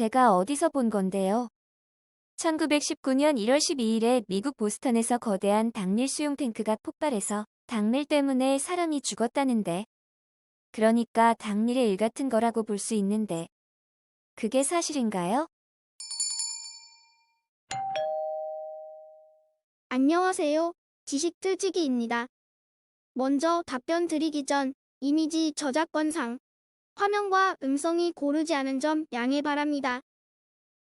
제가 어디서 본 건데요. 1919년 1월 12일에 미국 보스턴에서 거대한 당밀 수용 탱크가 폭발해서 당밀 때문에 사람이 죽었다는데. 그러니까 당밀의 일 같은 거라고 볼 수 있는데. 그게 사실인가요? 안녕하세요. 지식틀지기입니다. 먼저 답변 드리기 전 이미지 저작권상 화면과 음성이 고르지 않은 점 양해 바랍니다.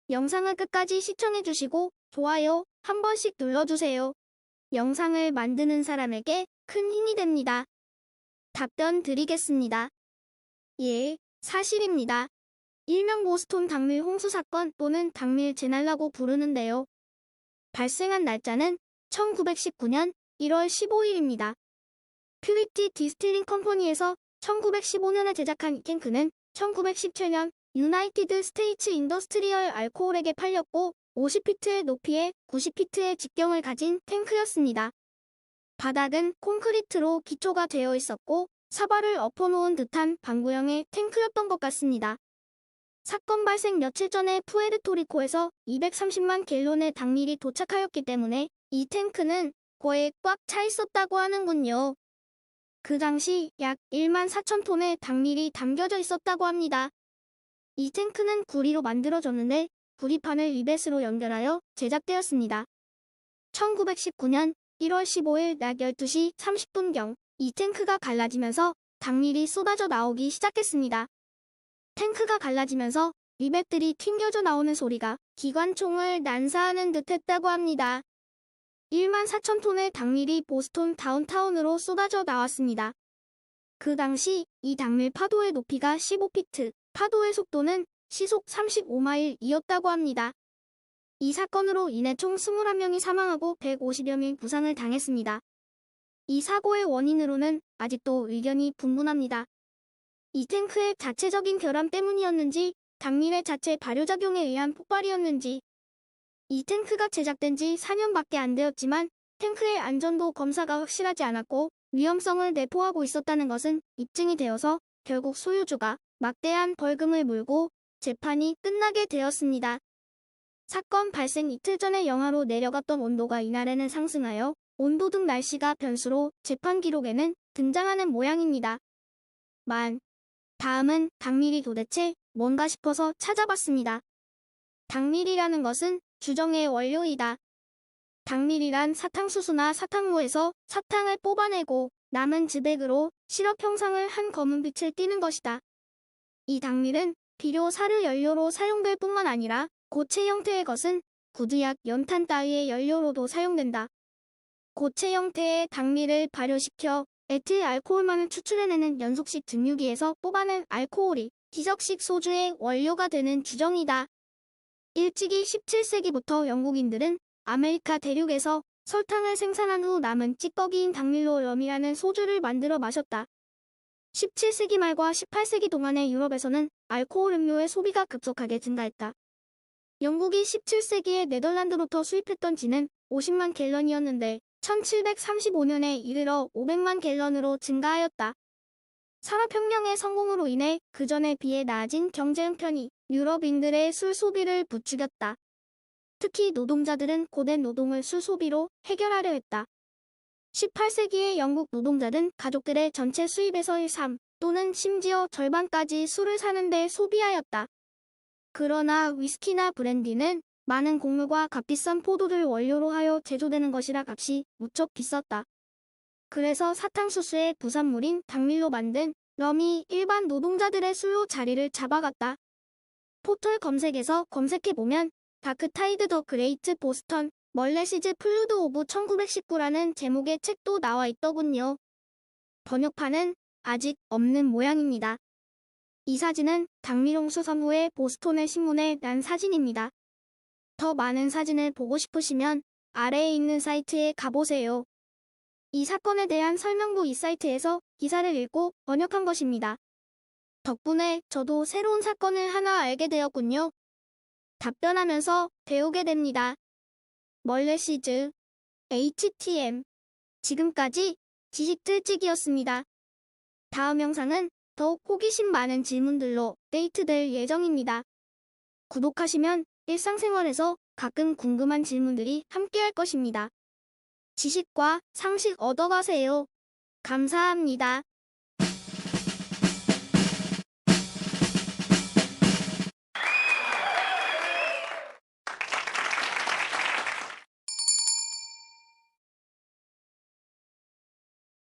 영상을 끝까지 시청해주시고 좋아요 한 번씩 눌러주세요. 영상을 만드는 사람에게 큰 힘이 됩니다. 답변 드리겠습니다. 예, 사실입니다. 일명 보스톤 당밀 홍수 사건 또는 당밀 재난라고 부르는데요. 발생한 날짜는 1919년 1월 15일입니다. 퓨리티 디스틸링 컴퍼니에서 1915년에 제작한 이 탱크는 1917년 유나이티드 스테이츠 인더스트리얼 알코올에게 팔렸고 50피트의 높이에 90피트의 직경을 가진 탱크였습니다. 바닥은 콘크리트로 기초가 되어 있었고 사발을 엎어놓은 듯한 방구형의 탱크였던 것 같습니다. 사건 발생 며칠 전에 푸에르토리코에서 230만 갤론의 당밀이 도착하였기 때문에 이 탱크는 거의 꽉 차 있었다고 하는군요. 그 당시 약 1만 4천 톤의 당밀이 담겨져 있었다고 합니다. 이 탱크는 구리로 만들어졌는데 구리판을 리벳으로 연결하여 제작되었습니다. 1919년 1월 15일 낮 12시 30분경 이 탱크가 갈라지면서 당밀이 쏟아져 나오기 시작했습니다. 탱크가 갈라지면서 리벳들이 튕겨져 나오는 소리가 기관총을 난사하는 듯 했다고 합니다. 1만 4천 톤의 당밀이 보스톤 다운타운으로 쏟아져 나왔습니다. 그 당시 이 당밀 파도의 높이가 15피트, 파도의 속도는 시속 35마일이었다고 합니다. 이 사건으로 인해 총 21명이 사망하고 150여 명 부상을 당했습니다. 이 사고의 원인으로는 아직도 의견이 분분합니다. 이 탱크의 자체적인 결함 때문이었는지 당밀의 자체 발효작용에 의한 폭발이었는지 이 탱크가 제작된 지 4년밖에 안 되었지만 탱크의 안전도 검사가 확실하지 않았고 위험성을 내포하고 있었다는 것은 입증이 되어서 결국 소유주가 막대한 벌금을 물고 재판이 끝나게 되었습니다. 사건 발생 이틀 전에 영하로 내려갔던 온도가 이날에는 상승하여 온도 등 날씨가 변수로 재판 기록에는 등장하는 모양입니다. 만. 다음은 당밀이 도대체 뭔가 싶어서 찾아봤습니다. 당밀이라는 것은 주정의 원료이다. 당밀이란 사탕수수나 사탕무에서 사탕을 뽑아내고 남은 즈백으로 시럽 형상을 한 검은 빛을 띠는 것이다. 이 당밀은 비료 사료 연료로 사용될 뿐만 아니라 고체 형태의 것은 구두약 연탄 따위의 연료로도 사용된다. 고체 형태의 당밀을 발효시켜 에틸 알코올만을 추출해내는 연속식 증류기에서 뽑아낸 알코올이 기적식 소주의 원료가 되는 주정이다. 일찍이 17세기부터 영국인들은 아메리카 대륙에서 설탕을 생산한 후 남은 찌꺼기인 당밀로 럼이라는 소주를 만들어 마셨다. 17세기 말과 18세기 동안의 유럽에서는 알코올 음료의 소비가 급속하게 증가했다. 영국이 17세기에 네덜란드로부터 수입했던 진은 50만 갤런이었는데 1735년에 이르러 500만 갤런으로 증가하였다. 산업혁명의 성공으로 인해 그 전에 비해 나아진 경제 형편이 유럽인들의 술 소비를 부추겼다. 특히 노동자들은 고된 노동을 술 소비로 해결하려 했다. 18세기의 영국 노동자는 가족들의 전체 수입에서의 3 또는 심지어 절반까지 술을 사는데 소비하였다. 그러나 위스키나 브랜디는 많은 곡물과 값비싼 포도를 원료로 하여 제조되는 것이라 값이 무척 비쌌다. 그래서 사탕수수의 부산물인 당밀로 만든 럼이 일반 노동자들의 수요 자리를 잡아갔다. 포털 검색에서 검색해보면 다크타이드 더 그레이트 보스턴 멀레시즈 플루드 오브 1919라는 제목의 책도 나와 있더군요. 번역판은 아직 없는 모양입니다. 이 사진은 당밀홍수 선후의 보스톤의 신문에 난 사진입니다. 더 많은 사진을 보고 싶으시면 아래에 있는 사이트에 가보세요. 이 사건에 대한 설명도 이 사이트에서 기사를 읽고 번역한 것입니다. 덕분에 저도 새로운 사건을 하나 알게 되었군요. 답변하면서 배우게 됩니다. 멀레시즈 HTM 지금까지 지식틀찍이었습니다. 다음 영상은 더욱 호기심 많은 질문들로 데이트될 예정입니다. 구독하시면 일상생활에서 가끔 궁금한 질문들이 함께할 것입니다. 지식과 상식 얻어가세요. 감사합니다.